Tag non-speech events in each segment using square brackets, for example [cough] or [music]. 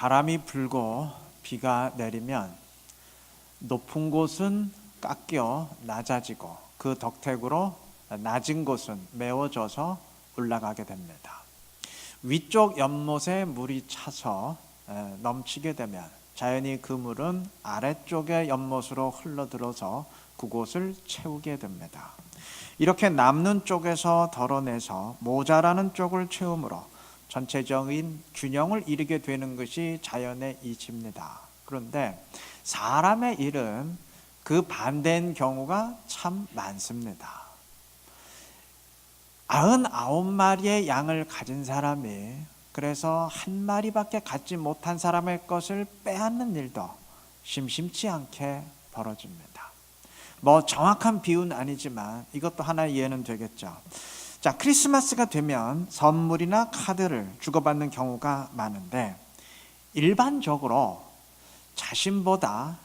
바람이 불고 비가 내리면 높은 곳은 깎여 낮아지고 그 덕택으로 낮은 곳은 메워져서 올라가게 됩니다. 위쪽 연못에 물이 차서 에, 넘치게 되면 자연히 그 물은 아래쪽의 연못으로 흘러들어서 그곳을 채우게 됩니다. 이렇게 남는 쪽에서 덜어내서 모자라는 쪽을 채우므로 전체적인 균형을 이루게 되는 것이 자연의 이치입니다. 그런데 사람의 일은 그 반대인 경우가 참 많습니다. 아흔아홉 마리의 양을 가진 사람이 그래서 한 마리밖에 갖지 못한 사람의 것을 빼앗는 일도 심심치 않게 벌어집니다. 뭐 정확한 비유는 아니지만 이것도 하나의 예는 되겠죠. 자, 크리스마스가 되면 선물이나 카드를 주고받는 경우가 많은데 일반적으로 자신보다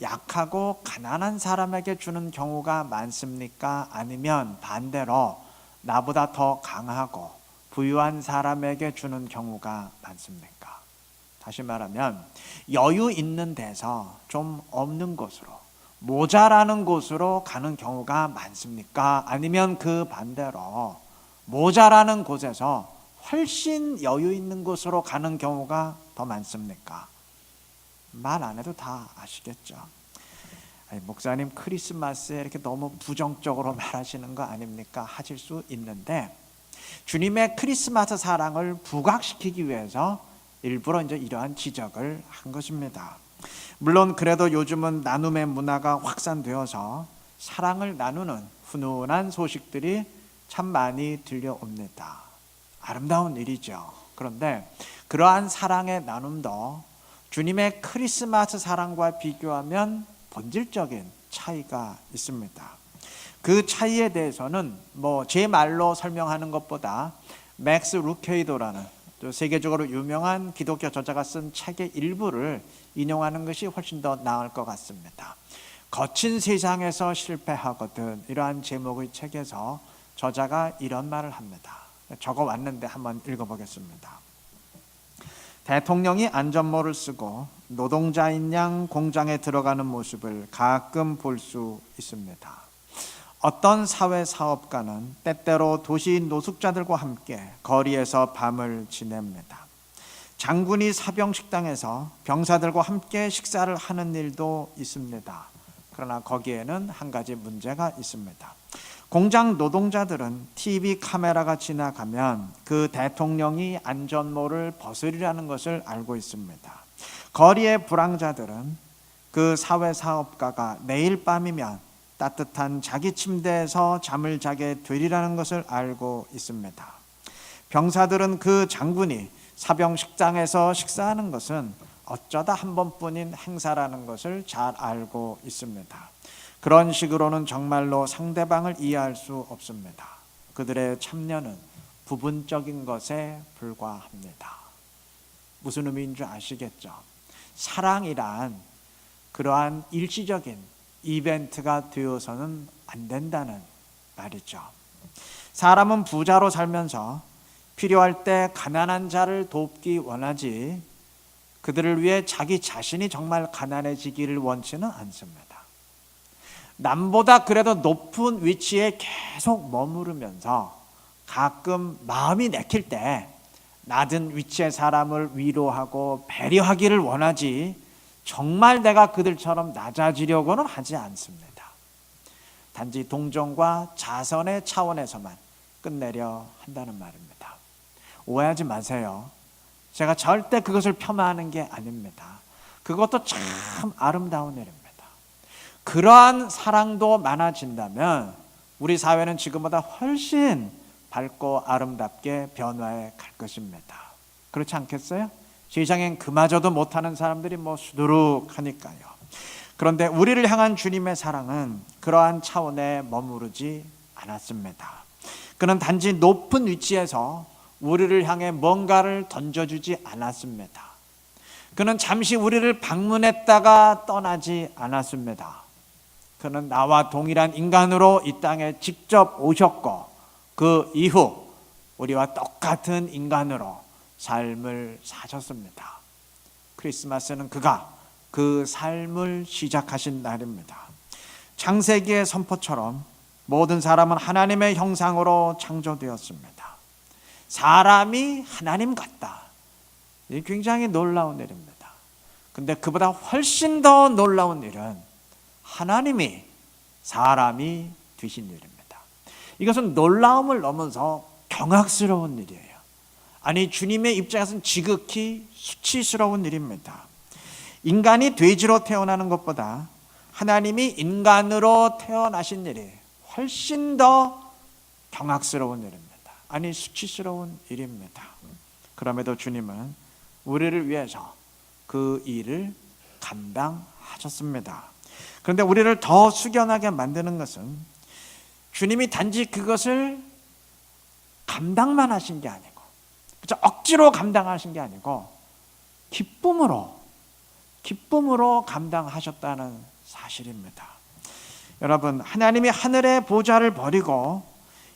약하고 가난한 사람에게 주는 경우가 많습니까? 아니면 반대로 나보다 더 강하고 부유한 사람에게 주는 경우가 많습니까? 다시 말하면 여유 있는 데서 좀 없는 곳으로 모자라는 곳으로 가는 경우가 많습니까? 아니면 그 반대로 모자라는 곳에서 훨씬 여유 있는 곳으로 가는 경우가 더 많습니까? 말 안 해도 다 아시겠죠. 아니, 목사님 크리스마스에 이렇게 너무 부정적으로 [laughs] 말하시는 거 아닙니까? 하실 수 있는데 주님의 크리스마스 사랑을 부각시키기 위해서 일부러 이제 이러한 지적을 한 것입니다. 물론 그래도 요즘은 나눔의 문화가 확산되어서 사랑을 나누는 훈훈한 소식들이 참 많이 들려옵니다. 아름다운 일이죠. 그런데 그러한 사랑의 나눔도 주님의 크리스마스 사랑과 비교하면 본질적인 차이가 있습니다. 그 차이에 대해서는 뭐 제 말로 설명하는 것보다 맥스 루케이도라는 또 세계적으로 유명한 기독교 저자가 쓴 책의 일부를 인용하는 것이 훨씬 더 나을 것 같습니다. 거친 세상에서 실패하거든 이러한 제목의 책에서 저자가 이런 말을 합니다. 적어 왔는데 한번 읽어보겠습니다. 대통령이 안전모를 쓰고 노동자인 양 공장에 들어가는 모습을 가끔 볼 수 있습니다. 어떤 사회 사업가는 때때로 도시 노숙자들과 함께 거리에서 밤을 지냅니다. 장군이 사병 식당에서 병사들과 함께 식사를 하는 일도 있습니다. 그러나 거기에는 한 가지 문제가 있습니다. 공장 노동자들은 TV 카메라가 지나가면 그 대통령이 안전모를 벗으리라는 것을 알고 있습니다. 거리의 불황자들은 그 사회 사업가가 내일 밤이면 따뜻한 자기 침대에서 잠을 자게 되리라는 것을 알고 있습니다. 병사들은 그 장군이 사병 식장에서 식사하는 것은 어쩌다 한 번뿐인 행사라는 것을 잘 알고 있습니다. 그런 식으로는 정말로 상대방을 이해할 수 없습니다. 그들의 참여는 부분적인 것에 불과합니다. 무슨 의미인 줄 아시겠죠? 사랑이란 그러한 일시적인 이벤트가 되어서는 안 된다는 말이죠. 사람은 부자로 살면서 필요할 때 가난한 자를 돕기 원하지 그들을 위해 자기 자신이 정말 가난해지기를 원치는 않습니다. 남보다 그래도 높은 위치에 계속 머무르면서 가끔 마음이 내킬 때 낮은 위치의 사람을 위로하고 배려하기를 원하지 정말 내가 그들처럼 낮아지려고는 하지 않습니다. 단지 동정과 자선의 차원에서만 끝내려 한다는 말입니다. 오해하지 마세요. 제가 절대 그것을 폄하하는 게 아닙니다. 그것도 참 아름다운 일입니다. 그러한 사랑도 많아진다면 우리 사회는 지금보다 훨씬 밝고 아름답게 변화해 갈 것입니다. 그렇지 않겠어요? 세상엔 그마저도 못하는 사람들이 뭐 수두룩하니까요. 그런데 우리를 향한 주님의 사랑은 그러한 차원에 머무르지 않았습니다. 그는 단지 높은 위치에서 우리를 향해 뭔가를 던져주지 않았습니다. 그는 잠시 우리를 방문했다가 떠나지 않았습니다. 그는 나와 동일한 인간으로 이 땅에 직접 오셨고 그 이후 우리와 똑같은 인간으로 삶을 사셨습니다. 크리스마스는 그가 그 삶을 시작하신 날입니다. 창세기의 선포처럼 모든 사람은 하나님의 형상으로 창조되었습니다. 사람이 하나님 같다. 이 굉장히 놀라운 일입니다. 근데 그보다 훨씬 더 놀라운 일은 하나님이 사람이 되신 일입니다. 이것은 놀라움을 넘어서 경악스러운 일이에요. 아니 주님의 입장에서는 지극히 수치스러운 일입니다. 인간이 돼지로 태어나는 것보다 하나님이 인간으로 태어나신 일이 훨씬 더 경악스러운 일입니다. 아니 수치스러운 일입니다. 그럼에도 주님은 우리를 위해서 그 일을 감당하셨습니다. 그런데 우리를 더 숙연하게 만드는 것은 주님이 단지 그것을 감당만 하신 게 아니고 그렇죠? 억지로 감당하신 게 아니고 기쁨으로 기쁨으로 감당하셨다는 사실입니다. 여러분 하나님이 하늘의 보좌를 버리고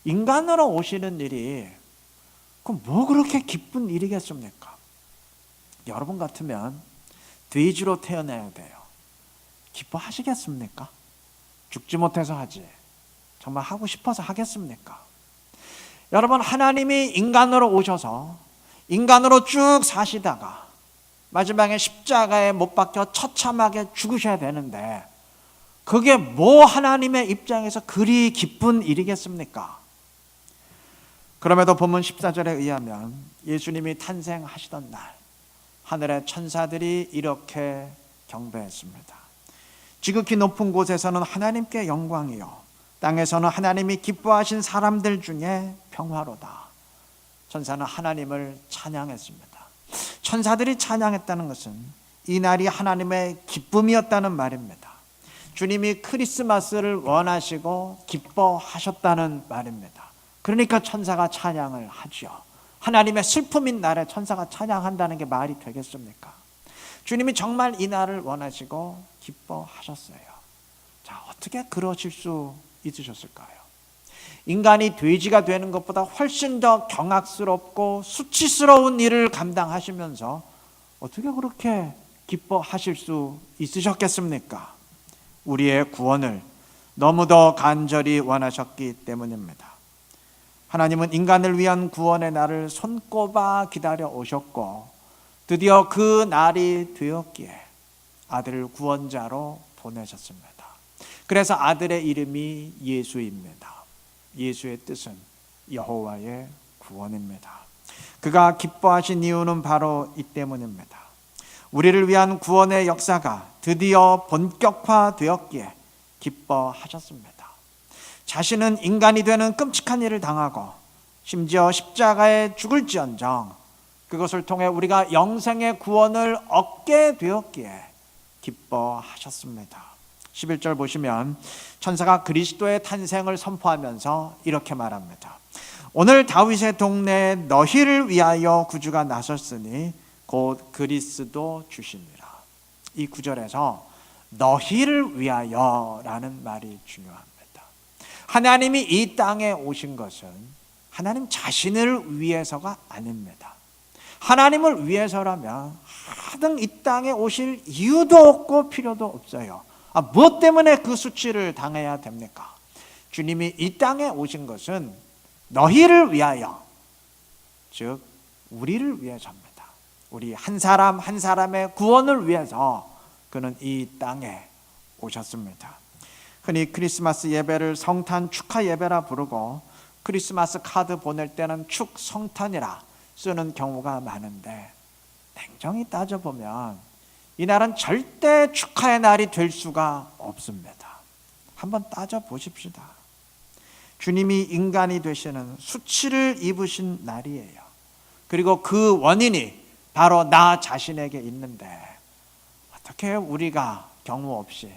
인간으로 오시는 일이 그럼 뭐 그렇게 기쁜 일이겠습니까? 여러분 같으면 돼지로 태어나야 돼요. 기뻐하시겠습니까? 죽지 못해서 하지. 정말 하고 싶어서 하겠습니까? 여러분 하나님이 인간으로 오셔서 인간으로 쭉 사시다가 마지막에 십자가에 못 박혀 처참하게 죽으셔야 되는데 그게 뭐 하나님의 입장에서 그리 기쁜 일이겠습니까? 그럼에도 본문 14절에 의하면 예수님이 탄생하시던 날 하늘의 천사들이 이렇게 경배했습니다. 지극히 높은 곳에서는 하나님께 영광이요 땅에서는 하나님이 기뻐하신 사람들 중에 평화로다. 천사는 하나님을 찬양했습니다. 천사들이 찬양했다는 것은 이 날이 하나님의 기쁨이었다는 말입니다. 주님이 크리스마스를 원하시고 기뻐하셨다는 말입니다. 그러니까 천사가 찬양을 하죠. 하나님의 슬픔인 날에 천사가 찬양한다는 게 말이 되겠습니까? 주님이 정말 이 날을 원하시고 기뻐하셨어요. 자, 어떻게 그러실 수 있으셨을까요? 인간이 돼지가 되는 것보다 훨씬 더 경악스럽고 수치스러운 일을 감당하시면서 어떻게 그렇게 기뻐하실 수 있으셨겠습니까? 우리의 구원을 너무도 간절히 원하셨기 때문입니다. 하나님은 인간을 위한 구원의 날을 손꼽아 기다려 오셨고 드디어 그 날이 되었기에 아들을 구원자로 보내셨습니다. 그래서 아들의 이름이 예수입니다. 예수의 뜻은 여호와의 구원입니다. 그가 기뻐하신 이유는 바로 이 때문입니다. 우리를 위한 구원의 역사가 드디어 본격화되었기에 기뻐하셨습니다. 자신은 인간이 되는 끔찍한 일을 당하고 심지어 십자가에 죽을지언정 그것을 통해 우리가 영생의 구원을 얻게 되었기에 기뻐하셨습니다. 11절 보시면 천사가 그리스도의 탄생을 선포하면서 이렇게 말합니다. 오늘 다윗의 동네에 너희를 위하여 구주가 나섰으니 곧 그리스도 주시니라. 이 구절에서 너희를 위하여라는 말이 중요합니다. 하나님이 이 땅에 오신 것은 하나님 자신을 위해서가 아닙니다. 하나님을 위해서라면 하등 이 땅에 오실 이유도 없고 필요도 없어요. 아, 무엇 때문에 그 수치를 당해야 됩니까? 주님이 이 땅에 오신 것은 너희를 위하여, 즉 우리를 위해서입니다. 우리 한 사람 한 사람의 구원을 위해서 그는 이 땅에 오셨습니다. 흔히 크리스마스 예배를 성탄 축하 예배라 부르고 크리스마스 카드 보낼 때는 축 성탄이라 쓰는 경우가 많은데 냉정히 따져보면 이 날은 절대 축하의 날이 될 수가 없습니다. 한번 따져 보십시다. 주님이 인간이 되시는 수치를 입으신 날이에요. 그리고 그 원인이 바로 나 자신에게 있는데 어떻게 우리가 경우 없이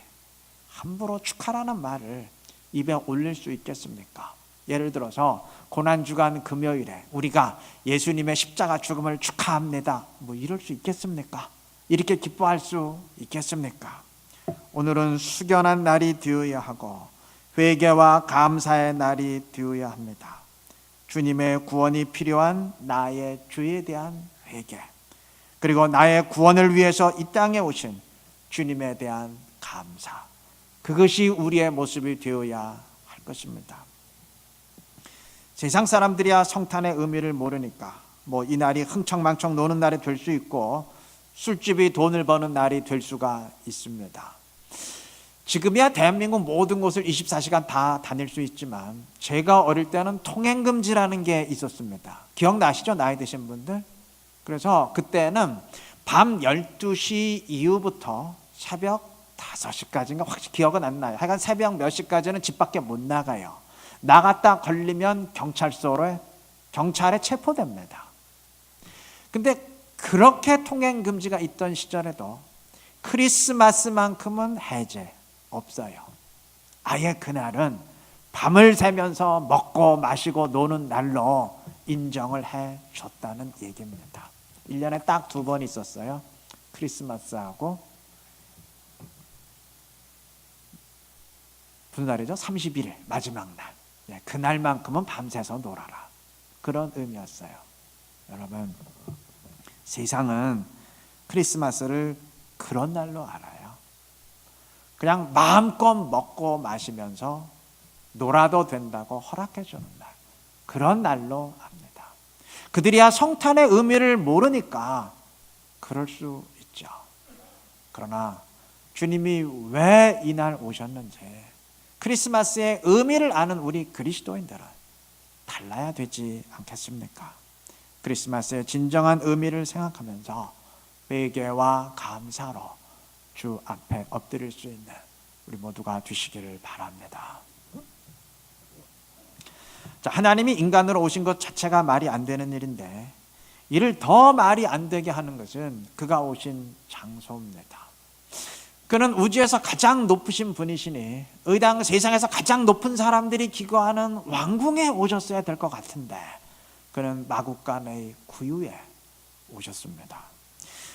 함부로 축하라는 말을 입에 올릴 수 있겠습니까? 예를 들어서 고난 주간 금요일에 우리가 예수님의 십자가 죽음을 축하합니다. 뭐 이럴 수 있겠습니까? 이렇게 기뻐할 수 있겠습니까? 오늘은 숙연한 날이 되어야 하고 회개와 감사의 날이 되어야 합니다. 주님의 구원이 필요한 나의 죄에 대한 회개. 그리고 나의 구원을 위해서 이 땅에 오신 주님에 대한 감사. 그것이 우리의 모습이 되어야 할 것입니다. 세상 사람들이야 성탄의 의미를 모르니까 뭐 이 날이 흥청망청 노는 날이 될 수 있고 술집이 돈을 버는 날이 될 수가 있습니다. 지금이야 대한민국 모든 곳을 24시간 다 다닐 수 있지만 제가 어릴 때는 통행금지라는 게 있었습니다. 기억나시죠? 나이 드신 분들? 그래서 그때는 밤 12시 이후부터 새벽 5시까지인가 확실히 기억은 안 나요. 하여간 새벽 몇 시까지는 집 밖에 못 나가요. 나갔다 걸리면 경찰서로 경찰에 체포됩니다. 근데 그렇게 통행 금지가 있던 시절에도 크리스마스만큼은 해제 없어요. 아예 그날은 밤을 새면서 먹고 마시고 노는 날로 인정을 해 줬다는 얘기입니다. 1년에 딱 두 번 있었어요. 크리스마스하고 무슨 날이죠? 31일 마지막 날. 네, 그날만큼은 밤새서 놀아라. 그런 의미였어요. 여러분 세상은 크리스마스를 그런 날로 알아요. 그냥 마음껏 먹고 마시면서 놀아도 된다고 허락해 주는 날. 그런 날로 압니다. 그들이야 성탄의 의미를 모르니까 그럴 수 있죠. 그러나 주님이 왜 이날 오셨는지 크리스마스의 의미를 아는 우리 그리스도인들은 달라야 되지 않겠습니까? 크리스마스의 진정한 의미를 생각하면서 회개와 감사로 주 앞에 엎드릴 수 있는 우리 모두가 되시기를 바랍니다. 자, 하나님이 인간으로 오신 것 자체가 말이 안 되는 일인데 이를 더 말이 안 되게 하는 것은 그가 오신 장소입니다. 그는 우주에서 가장 높으신 분이시니 의당 세상에서 가장 높은 사람들이 기거하는 왕궁에 오셨어야 될 것 같은데 그는 마국간의 구유에 오셨습니다.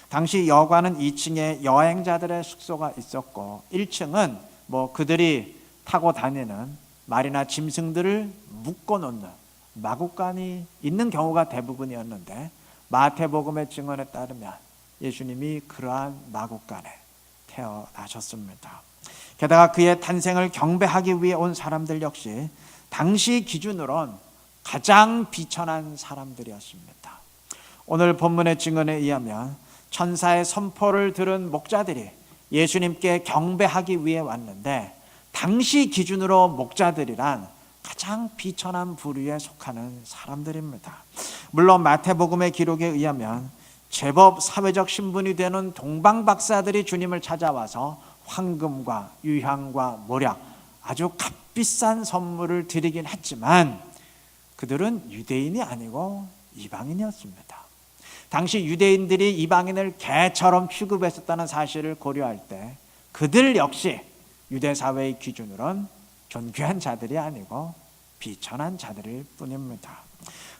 당시 여관은 2층에 여행자들의 숙소가 있었고 1층은 뭐 그들이 타고 다니는 말이나 짐승들을 묶어 놓는 마국간이 있는 경우가 대부분이었는데 마태복음의 증언에 따르면 예수님이 그러한 마국간에 태어나셨습니다. 게다가 그의 탄생을 경배하기 위해 온 사람들 역시 당시 기준으론 가장 비천한 사람들이었습니다. 오늘 본문의 증언에 의하면 천사의 선포를 들은 목자들이 예수님께 경배하기 위해 왔는데 당시 기준으로 목자들이란 가장 비천한 부류에 속하는 사람들입니다. 물론 마태복음의 기록에 의하면 제법 사회적 신분이 되는 동방 박사들이 주님을 찾아와서 황금과 유향과 모략 아주 값비싼 선물을 드리긴 했지만 그들은 유대인이 아니고 이방인이었습니다. 당시 유대인들이 이방인을 개처럼 취급했었다는 사실을 고려할 때 그들 역시 유대 사회의 기준으로는 존귀한 자들이 아니고 비천한 자들일 뿐입니다.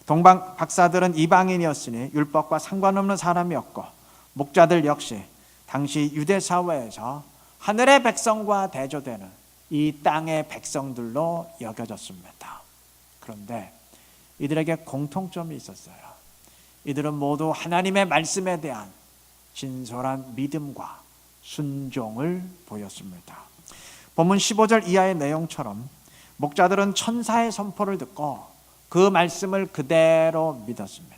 동방 박사들은 이방인이었으니 율법과 상관없는 사람이었고 목자들 역시 당시 유대 사회에서 하늘의 백성과 대조되는 이 땅의 백성들로 여겨졌습니다. 그런데 이들에게 공통점이 있었어요. 이들은 모두 하나님의 말씀에 대한 진솔한 믿음과 순종을 보였습니다. 본문 15절 이하의 내용처럼 목자들은 천사의 선포를 듣고 그 말씀을 그대로 믿었습니다.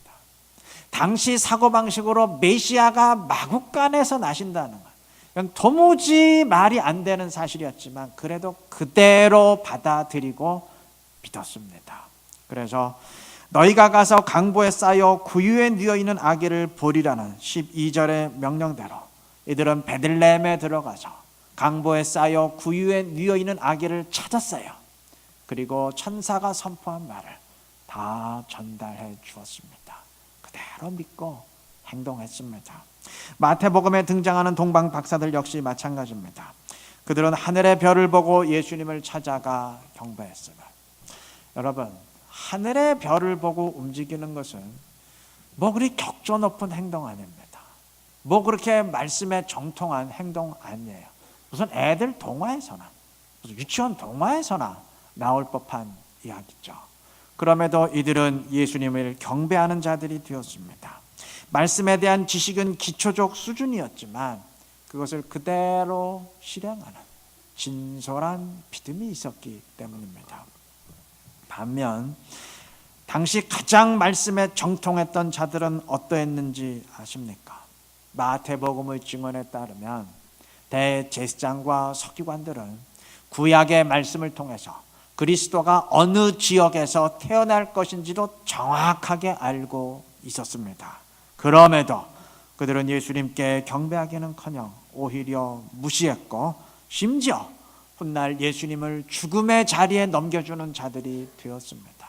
당시 사고방식으로 메시아가 마국간에서 나신다는 것. 도무지 말이 안 되는 사실이었지만 그래도 그대로 받아들이고 믿었습니다. 그래서 너희가 가서 강보에 쌓여 구유에 누워 있는 아기를 보리라는 12절의 명령대로 이들은 베들레헴에 들어가서 강보에 쌓여 구유에 누워 있는 아기를 찾았어요. 그리고 천사가 선포한 말을 다 전달해 주었습니다. 그대로 믿고 행동했습니다. 마태복음에 등장하는 동방 박사들 역시 마찬가지입니다. 그들은 하늘의 별을 보고 예수님을 찾아가 경배했어요. 여러분, 하늘의 별을 보고 움직이는 것은 뭐 그리 격조 높은 행동 아닙니다. 뭐 그렇게 말씀에 정통한 행동 아니에요. 무슨 애들 동화에서나 무슨 유치원 동화에서나 나올 법한 이야기죠. 그럼에도 이들은 예수님을 경배하는 자들이 되었습니다. 말씀에 대한 지식은 기초적 수준이었지만 그것을 그대로 실행하는 진솔한 믿음이 있었기 때문입니다. 반면 당시 가장 말씀에 정통했던 자들은 어떠했는지 아십니까? 마태복음의 증언에 따르면 대제사장과 서기관들은 구약의 말씀을 통해서 그리스도가 어느 지역에서 태어날 것인지도 정확하게 알고 있었습니다. 그럼에도 그들은 예수님께 경배하기는커녕 오히려 무시했고 심지어 훗날 예수님을 죽음의 자리에 넘겨주는 자들이 되었습니다.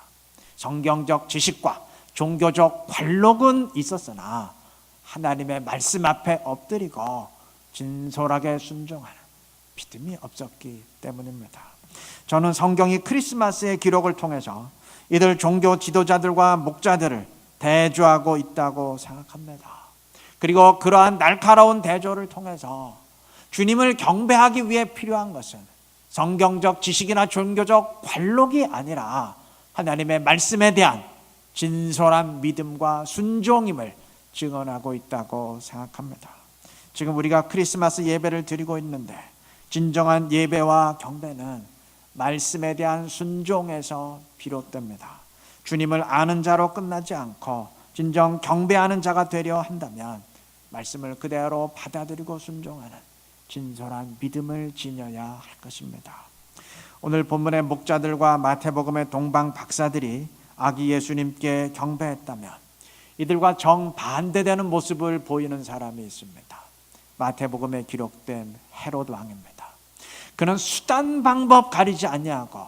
성경적 지식과 종교적 관록은 있었으나 하나님의 말씀 앞에 엎드리고 진솔하게 순종하는 믿음이 없었기 때문입니다. 저는 성경이 크리스마스의 기록을 통해서 이들 종교 지도자들과 목자들을 대조하고 있다고 생각합니다. 그리고 그러한 날카로운 대조를 통해서 주님을 경배하기 위해 필요한 것은 성경적 지식이나 종교적 관록이 아니라 하나님의 말씀에 대한 진솔한 믿음과 순종임을 증언하고 있다고 생각합니다. 지금 우리가 크리스마스 예배를 드리고 있는데 진정한 예배와 경배는 말씀에 대한 순종에서 비롯됩니다. 주님을 아는 자로 끝나지 않고 진정 경배하는 자가 되려 한다면 말씀을 그대로 받아들이고 순종하는 진솔한 믿음을 지녀야 할 것입니다. 오늘 본문의 목자들과 마태복음의 동방 박사들이 아기 예수님께 경배했다면 이들과 정반대되는 모습을 보이는 사람이 있습니다. 마태복음에 기록된 헤롯 왕입니다. 그는 수단 방법 가리지 아니하고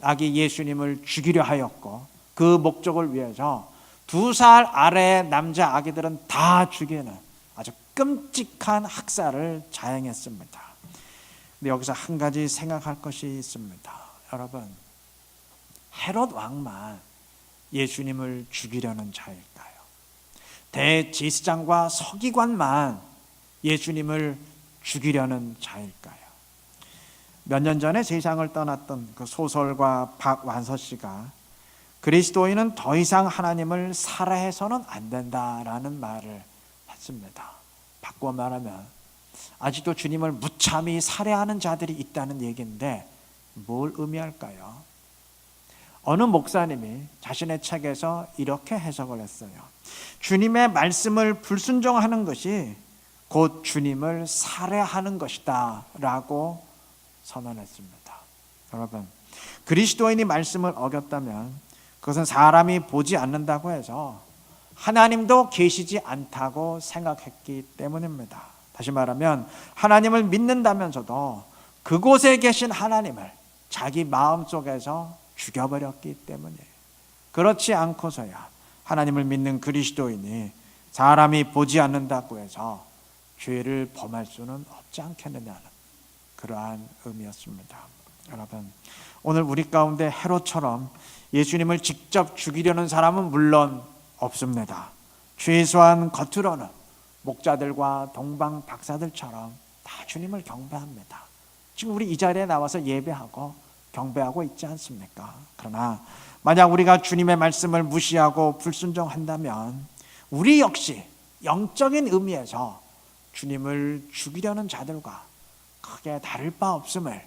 아기 예수님을 죽이려 하였고 그 목적을 위해서 두 살 아래의 남자 아기들은 다 죽이는 아주 끔찍한 학살을 자행했습니다. 근데 여기서 한 가지 생각할 것이 있습니다. 여러분, 헤롯 왕만 예수님을 죽이려는 자일까요? 대제사장과 서기관만 예수님을 죽이려는 자일까요? 몇 년 전에 세상을 떠났던 그 소설가 박완서 씨가 그리스도인은 더 이상 하나님을 살아해서는 안 된다라는 말을 했습니다. 바꿔 말하면 아직도 주님을 무참히 살해하는 자들이 있다는 얘기인데 뭘 의미할까요? 어느 목사님이 자신의 책에서 이렇게 해석을 했어요. 주님의 말씀을 불순종하는 것이 곧 주님을 살해하는 것이다 라고 선언했습니다. 여러분, 그리스도인이 말씀을 어겼다면 그것은 사람이 보지 않는다고 해서 하나님도 계시지 않다고 생각했기 때문입니다. 다시 말하면 하나님을 믿는다면서도 그곳에 계신 하나님을 자기 마음 속에서 죽여버렸기 때문이에요. 그렇지 않고서야 하나님을 믿는 그리스도인이 사람이 보지 않는다고 해서 죄를 범할 수는 없지 않겠느냐는 그러한 의미였습니다. 여러분, 오늘 우리 가운데 헤롯처럼 예수님을 직접 죽이려는 사람은 물론 없습니다. 최소한 겉으로는 목자들과 동방 박사들처럼 다 주님을 경배합니다. 지금 우리 이 자리에 나와서 예배하고 경배하고 있지 않습니까? 그러나 만약 우리가 주님의 말씀을 무시하고 불순종한다면 우리 역시 영적인 의미에서 주님을 죽이려는 자들과 크게 다를 바 없음을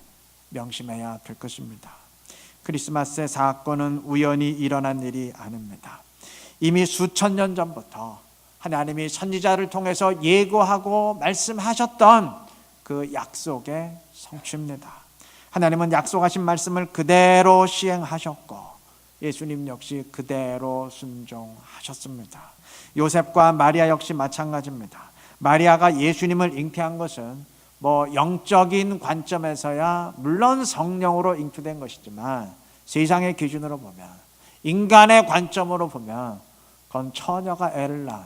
명심해야 될 것입니다. 크리스마스의 사건은 우연히 일어난 일이 아닙니다. 이미 수천 년 전부터 하나님이 선지자를 통해서 예고하고 말씀하셨던 그 약속의 성취입니다. 하나님은 약속하신 말씀을 그대로 시행하셨고 예수님 역시 그대로 순종하셨습니다. 요셉과 마리아 역시 마찬가지입니다. 마리아가 예수님을 잉태한 것은 뭐 영적인 관점에서야 물론 성령으로 잉태된 것이지만 세상의 기준으로 보면 인간의 관점으로 보면 그건 처녀가 애를 낳은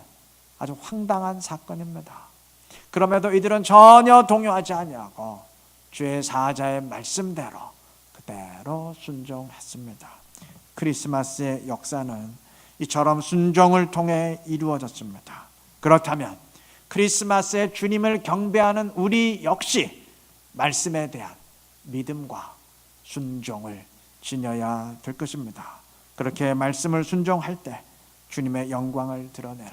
아주 황당한 사건입니다. 그럼에도 이들은 전혀 동요하지 아니하고 주의 사자의 말씀대로 그대로 순종했습니다. 크리스마스의 역사는 이처럼 순종을 통해 이루어졌습니다. 그렇다면 크리스마스에 주님을 경배하는 우리 역시 말씀에 대한 믿음과 순종을 지녀야 될 것입니다. 그렇게 말씀을 순종할 때 주님의 영광을 드러내는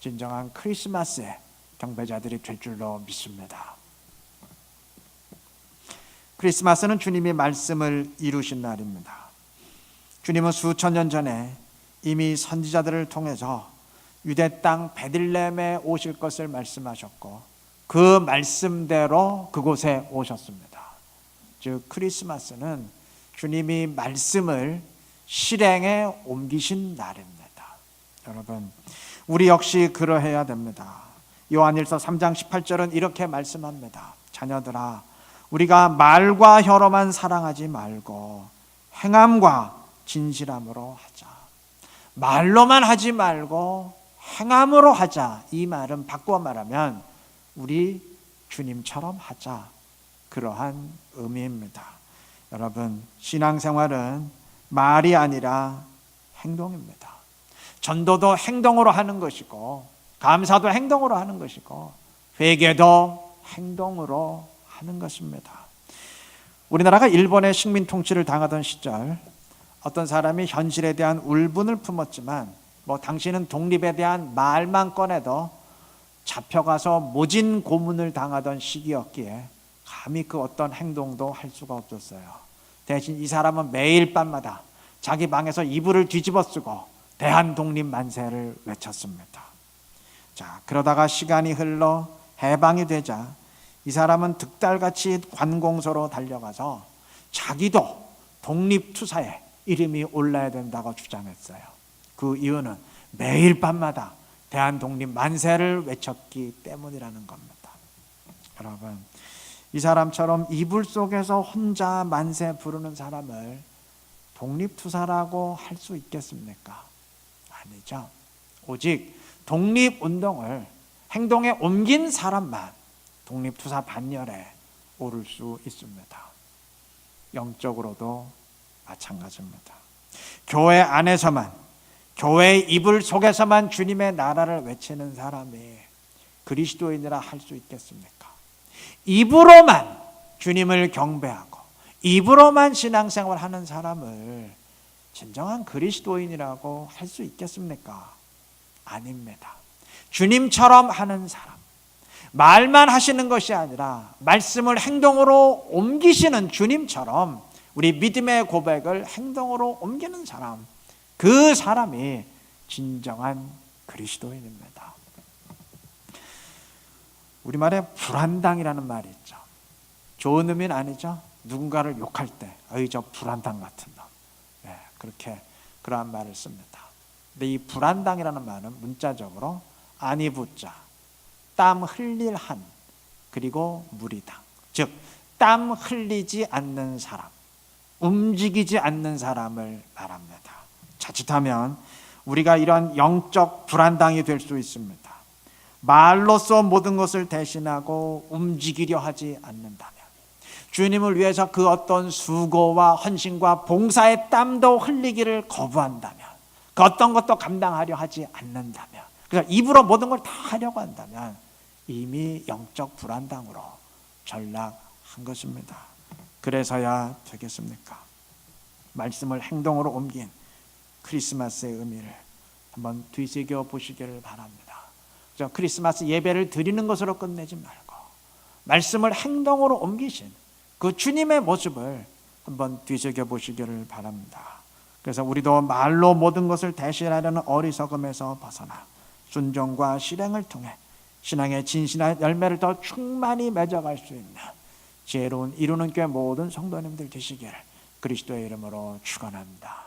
진정한 크리스마스의 경배자들이 될 줄로 믿습니다. 크리스마스는 주님이 말씀을 이루신 날입니다. 주님은 수천 년 전에 이미 선지자들을 통해서 유대 땅 베들레헴에 오실 것을 말씀하셨고 그 말씀대로 그곳에 오셨습니다. 즉 크리스마스는 주님이 말씀을 실행에 옮기신 날입니다. 여러분, 우리 역시 그러해야 됩니다. 요한일서 3장 18절은 이렇게 말씀합니다. 자녀들아, 우리가 말과 혀로만 사랑하지 말고 행함과 진실함으로 하자. 말로만 하지 말고 행함으로 하자. 이 말은 바꾸어 말하면 우리 주님처럼 하자. 그러한 의미입니다. 여러분, 신앙생활은 말이 아니라 행동입니다. 전도도 행동으로 하는 것이고, 감사도 행동으로 하는 것이고, 회개도 행동으로 하는 것입니다. 우리나라가 일본의 식민 통치를 당하던 시절 어떤 사람이 현실에 대한 울분을 품었지만 뭐 당신은 독립에 대한 말만 꺼내도 잡혀가서 모진 고문을 당하던 시기였기에 감히 그 어떤 행동도 할 수가 없었어요. 대신 이 사람은 매일 밤마다 자기 방에서 이불을 뒤집어 쓰고 대한 독립 만세를 외쳤습니다. 자, 그러다가 시간이 흘러 해방이 되자 이 사람은 득달같이 관공서로 달려가서 자기도 독립투사에 이름이 올라야 된다고 주장했어요. 그 이유는 매일 밤마다 대한 독립 만세를 외쳤기 때문이라는 겁니다. 여러분, 이 사람처럼 이불 속에서 혼자 만세 부르는 사람을 독립투사라고 할 수 있겠습니까? 아니죠. 오직 독립운동을 행동에 옮긴 사람만 독립투사 반열에 오를 수 있습니다. 영적으로도 마찬가지입니다. 교회 안에서만 교회 이불 속에서만 주님의 나라를 외치는 사람이 그리스도인이라 할 수 있겠습니까? 입으로만 주님을 경배하고 입으로만 신앙생활 하는 사람을 진정한 그리스도인이라고 할 수 있겠습니까? 아닙니다. 주님처럼 하는 사람, 말만 하시는 것이 아니라 말씀을 행동으로 옮기시는 주님처럼 우리 믿음의 고백을 행동으로 옮기는 사람, 그 사람이 진정한 그리스도인입니다. 우리말에 불한당이라는 말이 있죠. 좋은 의미는 아니죠. 누군가를 욕할 때, 어이 저 불한당 같은 놈. 네, 그렇게 그러한 말을 씁니다. 근데 이 불한당이라는 말은 문자적으로 아니 붙자, 땀 흘릴 한, 그리고 무리당. 즉, 땀 흘리지 않는 사람, 움직이지 않는 사람을 말합니다. 자칫하면 우리가 이런 영적 불안당이 될 수 있습니다. 말로써 모든 것을 대신하고 움직이려 하지 않는다면 주님을 위해서 그 어떤 수고와 헌신과 봉사의 땀도 흘리기를 거부한다면 그 어떤 것도 감당하려 하지 않는다면 그래서 입으로 모든 걸 다 하려고 한다면 이미 영적 불안당으로 전락한 것입니다. 그래서야 되겠습니까? 말씀을 행동으로 옮긴 크리스마스의 의미를 한번 뒤새겨 보시기를 바랍니다. 저 크리스마스 예배를 드리는 것으로 끝내지 말고 말씀을 행동으로 옮기신 그 주님의 모습을 한번 뒤새겨 보시기를 바랍니다. 그래서 우리도 말로 모든 것을 대신하려는 어리석음에서 벗어나 순종과 실행을 통해 신앙의 진실한 열매를 더 충만히 맺어갈 수 있는 지혜로운 이루는 교회 모든 성도님들 되시기를 그리스도의 이름으로 축원합니다.